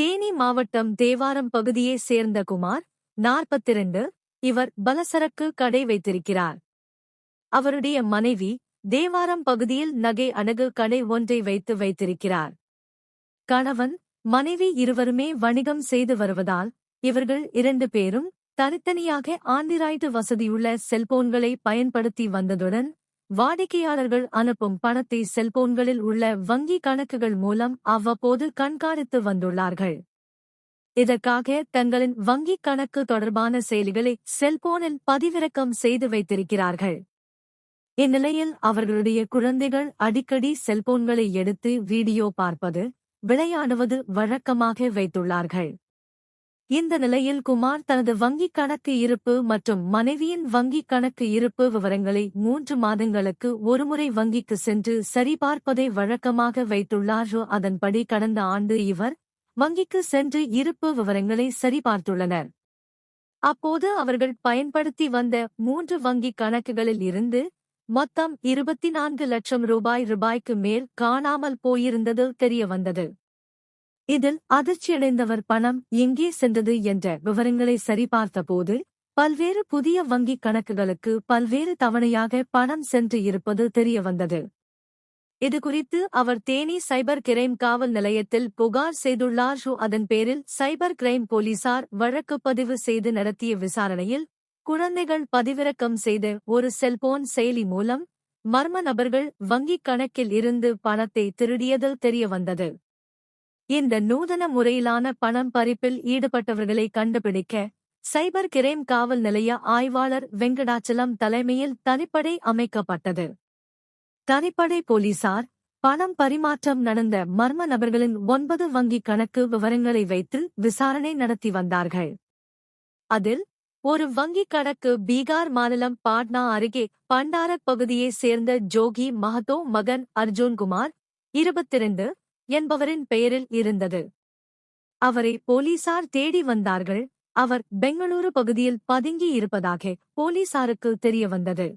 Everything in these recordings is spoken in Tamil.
தேனி மாவட்டம் தேவாரம் பகுதியை சேர்ந்த குமார் நாற்பத்திரண்டு இவர் பலசரக்கு கடை வைத்திருக்கிறார். அவருடைய மனைவி தேவாரம் பகுதியில் நகை அடகு கடை ஒன்றை வைத்து வைத்திருக்கிறார். கணவன் மனைவி இருவருமே வணிகம் செய்து வருவதால் இவர்கள் இரண்டு பேரும் தனித்தனியாக ஆண்டிராய்டு வசதியுள்ள செல்போன்களை பயன்படுத்தி வந்ததுடன் வாடிக்கையாளர்கள் அனுப்பும் பணத்தை செல்போன்களில் உள்ள வங்கி கணக்குகள் மூலம் அவ்வப்போது கண்காணித்து வந்துள்ளார்கள். இதற்காக தங்களின் வங்கிக் கணக்கு தொடர்பான செயலிகளை செல்போனில் பதிவிறக்கம் செய்து வைத்திருக்கிறார்கள். இந்நிலையில் அவர்களுடைய குழந்தைகள் அடிக்கடி செல்போன்களை எடுத்து வீடியோ பார்ப்பது விளையாடுவது வழக்கமாக வைத்துள்ளார்கள். இந்த நிலையில் குமார் தனது வங்கிக் கணக்கு இருப்பு மற்றும் மனைவியின் வங்கிக் கணக்கு இருப்பு விவரங்களை மூன்று மாதங்களுக்கு ஒருமுறை வங்கிக்கு சென்று சரிபார்ப்பதை வழக்கமாக வைத்துள்ளார். அதன்படி கடந்த ஆண்டு இவர் வங்கிக்கு சென்று இருப்பு விவரங்களை சரிபார்த்துள்ளனர். அப்போது அவர்கள் பயன்படுத்தி வந்த மூன்று வங்கிக் கணக்குகளில் இருந்து மொத்தம் இருபத்தி நான்கு லட்சம் ரூபாய் ரூபாய்க்கு மேல் காணாமல் போயிருந்தது தெரியவந்தது. இதில் அதிர்ச்சியடைந்தவர் பணம் எங்கே சென்றது என்ற விவரங்களை சரிபார்த்தபோது பல்வேறு புதிய வங்கிக் கணக்குகளுக்கு பல்வேறு தவணையாக பணம் சென்று இருப்பது தெரியவந்தது. இதுகுறித்து அவர் தேனி சைபர் கிரைம் காவல் நிலையத்தில் புகார் செய்துள்ளார். அதன் பேரில் சைபர் கிரைம் போலீசார் வழக்கு பதிவு செய்து நடத்திய விசாரணையில் குழந்தைகள் பதிவிறக்கம் செய்த ஒரு செல்போன் செயலி மூலம் மர்ம நபர்கள் வங்கிக் கணக்கில் இருந்து பணத்தை திருடியதில் தெரியவந்தது. இந்த நூதன முறையிலான பணம் பறிப்பில் ஈடுபட்டவர்களை கண்டுபிடிக்க சைபர் கிரைம் காவல் நிலைய ஆய்வாளர் வெங்கடாச்சலம் தலைமையில் தனிப்படை அமைக்கப்பட்டது. தனிப்படை போலீசார் பணம் பரிமாற்றம் நடந்த மர்ம நபர்களின் ஒன்பது வங்கிக் கணக்கு விவரங்களை வைத்து விசாரணை நடத்தி வந்தார்கள். அதில் ஒரு வங்கிக் கணக்கு பீகார் மாநிலம் பாட்னா அருகே பண்டாரக் பகுதியைச் சேர்ந்த ஜோகி மஹதோ மகன் அர்ஜுன்குமார் இருபத்திரண்டு என்பவரின் பெயரில் இருந்தது. அவரை போலீசார் தேடி வந்தார்கள். அவர் பெங்களூரு பகுதியில் பதுங்கி இருப்பதாக போலீசாருக்கு தெரியவந்தது.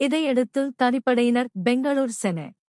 இதையடுத்து தனிப்படையினர் பெங்களூர் சென